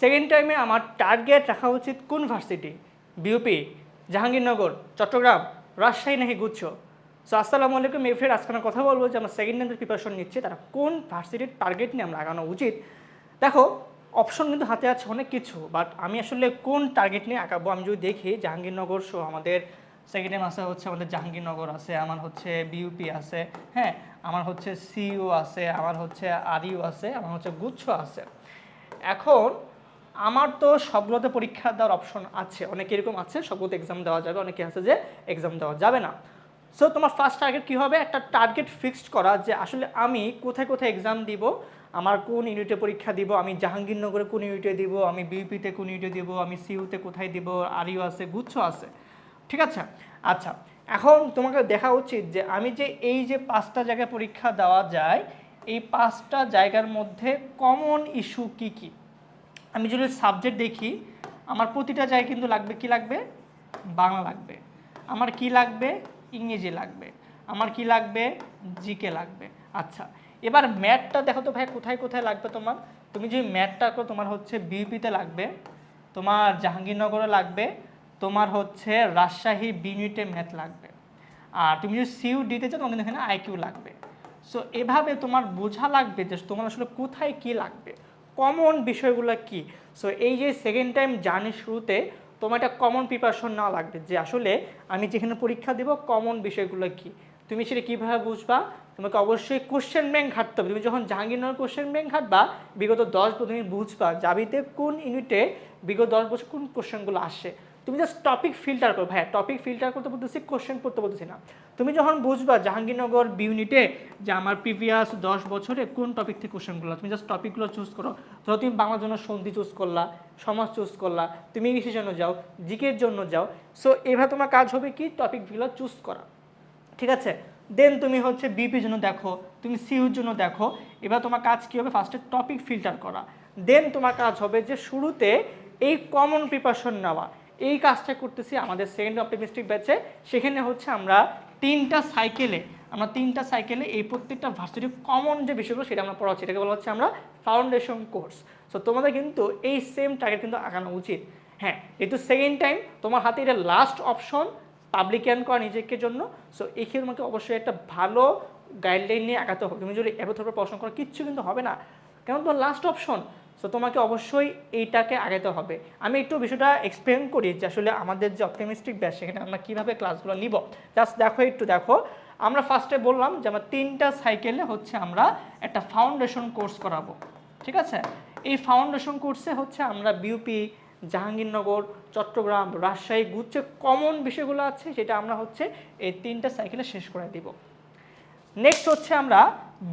Second টাইমে আমার target রাখা উচিত কোন ভার্সিটি বিউপি জাহাঙ্গীরনগর, চট্টগ্রাম, রাজশাহী নাকি গুচ্ছ? সো আসসালামু আলাইকুম, এই ফ্রেন্ড আজকে কথা বলব যে আমরা সেকেন্ড টাইমের প্রিপারেশন নিচ্ছি, তারা কোন ভার্সিটির টার্গেট নিয়ে আমরা আগানো উচিত? দেখো অপশন কিন্তু হাতে আছে অনেক কিছু বাট আমি আসলে কোন টার্গেট নিয়ে আঁকাবো আমি যদি দেখি জাহাঙ্গীরনগর সো আমাদের সেকেন্ড টাইম আছে, হচ্ছে আমাদের জাহাঙ্গীরনগর আছে, আমার হচ্ছে বিউপি আছে হ্যাঁ আমার হচ্ছে সিইউ আছে, আমার হচ্ছে আরইউ আছে, আমার হচ্ছে গুচ্ছ আছে। এখন আমার তো সবগুলোতে পরীক্ষা দেওয়ার অপশন আছে। অনেকে এরকম আছে সবগুলোতে এক্সাম দেওয়া যাবে, অনেকে আছে যে এক্সাম দেওয়া যাবে না। সো তোমার ফার্স্ট টার্গেট কী হবে? একটা টার্গেট ফিক্সড করা যে আসলে আমি কোথায় কোথায় এক্সাম দিব, আমার কোন ইউনিটে পরীক্ষা দিব, আমি জাহাঙ্গীরনগরে কোন ইউনিটে দিব, আমি বিউপিতে কোন ইউনিটে দিব, আমি সিইউতে কোথায় দিব আরইউ আছে, গুচ্ছ আছে। ঠিক আছে? আচ্ছা এখন তোমাকে দেখা উচিত যে আমি যে এই যে পাঁচটা জায়গায় পরীক্ষা দেওয়া যায়, এই পাঁচটা জায়গার মধ্যে কমন ইস্যু কি কি? আমি যদি সাবজেক্ট দেখি, আমার প্রতিটা জায়গায় কিন্তু লাগবে কি লাগবে? বাংলা লাগবে। আমার কি লাগবে? ইংরেজি লাগবে। আমার কি লাগবে? জিকে লাগবে। আচ্ছা এবার ম্যাথটা দেখো তো ভাই, কোথায় কোথায় লাগবে তোমার? তুমি যদি ম্যাথটা করো, তোমার হচ্ছে বিউপিতে লাগবে, তোমার জাহাঙ্গীরনগরে লাগবে, তোমার হচ্ছে রাজশাহী বিউনিটে ম্যাথ লাগবে। আর তুমি যদি সিউ ডিতে চাও তোমার কিন্তু এখানে আইকিউ লাগবে। সো এভাবে তোমার বোঝা লাগবে যে তোমার আসলে কোথায় কি লাগবে। কমন বিষয়গুলো কি? সো এই যে সেকেন্ড টাইম জানি শুরুতে তোমার একটা কমন প্রিপারেশন নেওয়া লাগবে যে আসলে আমি যেখানে পরীক্ষা দেব কমন বিষয়গুলো কি? তুমি সেটা কীভাবে বুঝবা? তোমাকে অবশ্যই কোশ্চেন ব্যাংক ঘাটতে হবে। তুমি যখন জাহাঙ্গীরনগর কোশ্চেন ব্যাঙ্ক ঘাটবা, বিগত দশ বছর তুমি বুঝবা জাবিতে কোন ইউনিটে বিগত দশ বছর কোন কোশ্চেনগুলো আসে। তুমি জাস্ট টপিক ফিল্টার করো ভাইয়া। টপিক ফিল্টার করতে বলতেছি কোশ্চেন পড়তে বলতেছি না। তুমি যখন বুঝবা জাহাঙ্গীরনগর বিউনিটে যে আমার প্রিভিয়াস দশ বছরে কোন টপিক থেকে কোশ্চেনগুলো তুমি জাস্ট টপিকগুলো চুজ করো। ধরো তুমি বাংলার জন্য সন্ধি চুজ করলা, সমাজ চুজ করলা, তুমি ইংলিশের জন্য যাও জিকের জন্য যাও। সো এভাবে তোমার কাজ হবে কি? টপিকগুলো চুজ করা। ঠিক আছে? দেন তুমি হচ্ছে বিপির জন্য দেখো, তুমি সিউর জন্য দেখো। এবার তোমার কাজ কী হবে? ফার্স্টে টপিক ফিল্টার করা। দেন তোমার কাজ হবে যে শুরুতে এই কমন প্রিপারেশন নেওয়া। এই কাজটা করতেছি আমাদের সেকেন্ড অপটিমিস্টিক ব্যাচে সেখানে হচ্ছে আমরা তিনটা সাইকেলে আমরা তিনটা সাইকেলে এই প্রত্যেকটা ভার্সিটির কমন যে বিষয়গুলো সেটা আমরা পড়াচ্ছি। এটাকে বলা হচ্ছে আমরা ফাউন্ডেশন কোর্স সো তোমাদের কিন্তু এই সেম টার্গেট কিন্তু আগানো উচিত। হ্যাঁ যেহেতু সেকেন্ড টাইম তোমার হাতে এটা লাস্ট অপশন পাবলিকান করা নিজেকে জন্য। সো এই ক্ষেত্রে তোমাকে অবশ্যই একটা ভালো গাইডলাইন নিয়ে আগাতে হবে। তুমি যদি এবার ধরো পড়াশোনা করো, কিচ্ছু কিন্তু হবে না। কারণ তোমার লাস্ট অপশন সো তোমাকে অবশ্যই এইটাকে আগাতে হবে। আমি একটু বিষয়টা এক্সপ্লেন করি যে আসলে আমাদের যে অপটিমিস্টিক ব্যাস সেখানে আমরা কীভাবে ক্লাসগুলো নিব। জাস্ট দেখো, একটু দেখো। আমরা ফার্স্টে বললাম যে আমার তিনটা সাইকেলে হচ্ছে আমরা একটা ফাউন্ডেশন কোর্স করাবো। ঠিক আছে? এই ফাউন্ডেশন কোর্সে হচ্ছে আমরা বিউপি জাহাঙ্গীরনগর, চট্টগ্রাম, রাজশাহী গুচ্ছে কমন বিষয়গুলো আছে, সেটা আমরা হচ্ছে এই তিনটা সাইকেলে শেষ করে দিব। নেক্সট হচ্ছে আমরা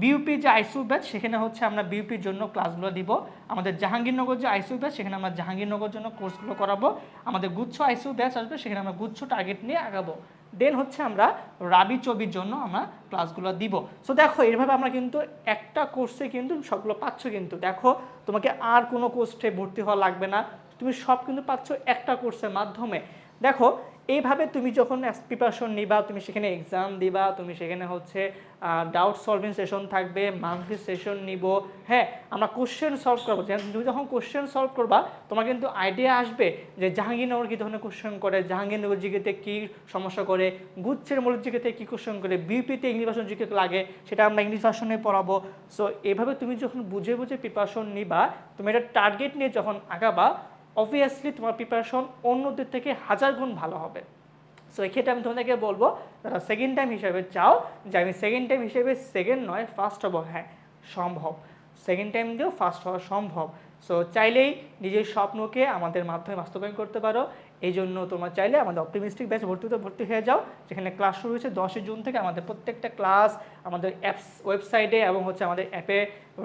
বিউপি যে আইসিউ ব্যাচ সেখানে হচ্ছে আমরা বিউপির জন্য ক্লাসগুলো দিব। আমাদের জাহাঙ্গীরনগর যে আইসিউ ব্যাচ সেখানে আমরা জাহাঙ্গীরনগর জন্য কোর্সগুলো করাবো। আমাদের গুচ্ছ আইসিউ ব্যাচ আসবে, সেখানে আমরা গুচ্ছ টার্গেট নিয়ে আগাবো। দেন হচ্ছে আমরা রাবি চবির জন্য আমরা ক্লাসগুলো দিব। সো দেখো এইভাবে আমরা কিন্তু একটা কোর্সে কিন্তু সবগুলো পাচ্ছ কিন্তু। দেখো, তোমাকে আর কোনো কোর্সে ভর্তি হওয়া লাগবে না। তুমি সব কিন্তু পাচ্ছ একটা কোর্সের মাধ্যমে। দেখো, এইভাবে তুমি যখন প্রিপারেশন নিবা, তুমি সেখানে এক্সাম দিবা, তুমি সেখানে হচ্ছে ডাউট সলভিং সেশন থাকবে মান্থলি সেশন নিব হ্যাঁ আমরা কোশ্চেন সলভ করব। তুমি যখন কোশ্চেন সলভ করবা, তোমার কিন্তু আইডিয়া আসবে যে জাহাঙ্গীরনগর কী ধরনের কোশ্চেন করে, জাহাঙ্গীরনগর জিকেতে কী সমস্যা করে, গুচ্ছের মূল জিকেতে কী কোশ্চেন করে বিপিতে ইংলিশ ভাষণ জিকে লাগে, সেটা আমরা ইংলিশ ভাষণে পড়াবো। সো এভাবে তুমি যখন বুঝে বুঝে প্রিপারেশন নিবা, তুমি এটা টার্গেট নিয়ে যখন আগাবা অবভিয়াসলি তোমার প্রিপারেশন অন্যদের থেকে হাজার গুণ ভালো হবে। সো এক্ষেত্রে আমি তোমাদেরকে বলব, যারা সেকেন্ড টাইম হিসেবে চাও, যে আমি সেকেন্ড টাইম হিসেবে সেকেন্ড নয় ফার্স্ট হব হ্যাঁ সম্ভব। সেকেন্ড টাইম দিয়েও ফার্স্ট হওয়া সম্ভব। সো চাইলেই নিজের স্বপ্নকে আমাদের মাধ্যমে বাস্তবায়ন করতে পারো। এই জন্য তোমরা চাইলে আমাদের অপটিমিস্টিক ব্যাচ ভর্তিতে ভর্তি হয়ে যাও। যেখানে ক্লাস শুরু হয়েছে দশই জুন থেকে আমাদের প্রত্যেকটা ক্লাস আমাদের অ্যাপস ওয়েবসাইটে এবং হচ্ছে আমাদের অ্যাপে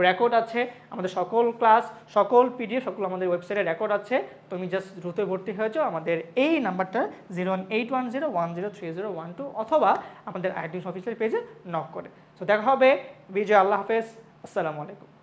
রেকর্ড আছে। আমাদের সকল ক্লাস সকল পিডিএফ সকল আমাদের ওয়েবসাইটে রেকর্ড আছে। তুমি জাস্ট দ্রুত ভর্তি হয়ে যাও। আমাদের এই নাম্বারটা zero one eight one zero one zero three zero one two অথবা আমাদের আইডিস অফিসিয়াল পেজে নক করে। সো দেখা হবে। বিজয়, আল্লাহ হাফেজ। আসসালামু আলাইকুম।